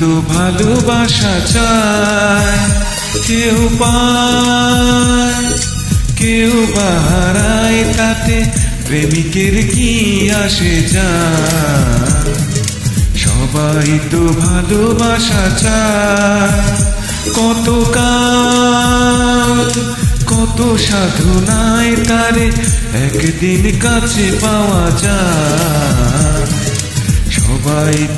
তো ভালোবাসা চায়। কেউ পায়, কেউ বাহারায় তাতে প্রেমিকের কি আসে যায়? সবাই তো ভালোবাসা চায়। কত কাল, কত সাধনায় তারে একদিন কাছে পাওয়া যায়।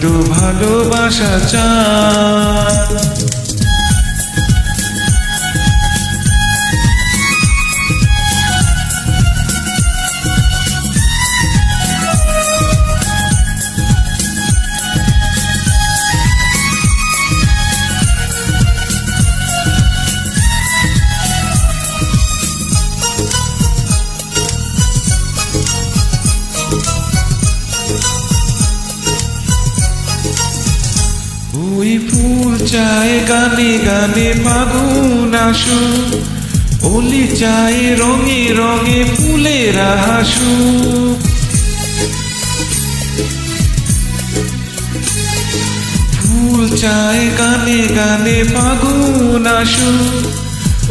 তো ভালোবাসা চায় ওই ফুল চায় গানে গানে ফাগুন আসু। ওলি চায় রঙে রঙে ফুলেরা হাসু ফুল চায় গানে গানে ফাগুন আসু।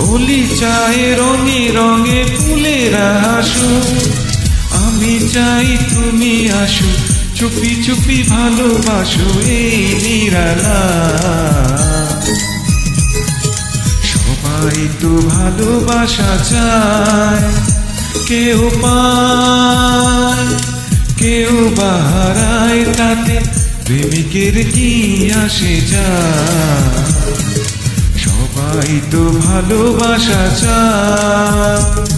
ওলি চায় রঙে রঙে ফুলেরা হাসু আমি চাই তুমি আসো চুপি চুপি ভালোবাসো এই নিরালা। সবাই তো ভালোবাসা চায়, কেউ পায়, কেউ বাহারায় তাতে প্রেমিকের কি আসে যায়? সবাই তো ভালোবাসা চায়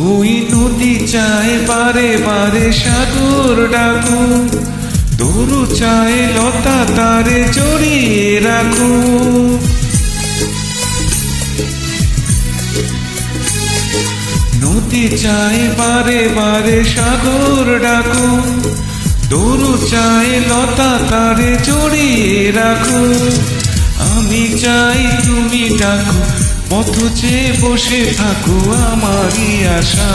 ওই নদী চায় বারে বারে সাগর ডাকু তরু চায় লতা তারে জড়িয়ে রাখু নদী চায় বারে বারে সাগর ডাকু তরু চায় লতা তারে জড়িয়ে রাখু আমি চাই তুমি ডাকো পথ চেয়ে বসে থাকো আমারই আশা।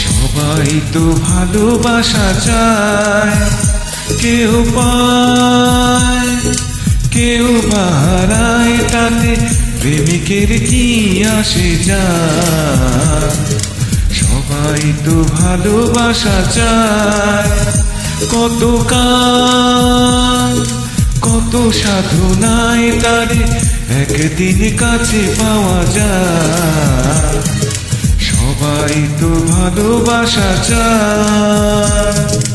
সবাই তো ভালোবাসা চায়, কেউ পায়, কেউ বাহারায় তাতে প্রেমিকের কি আসে যা সবাই তো ভালোবাসা চায়, কত কাল কত সাধনায় তারে একদিন কাছে পাওয়া যায়। সবাই তো ভালোবাসা চায়।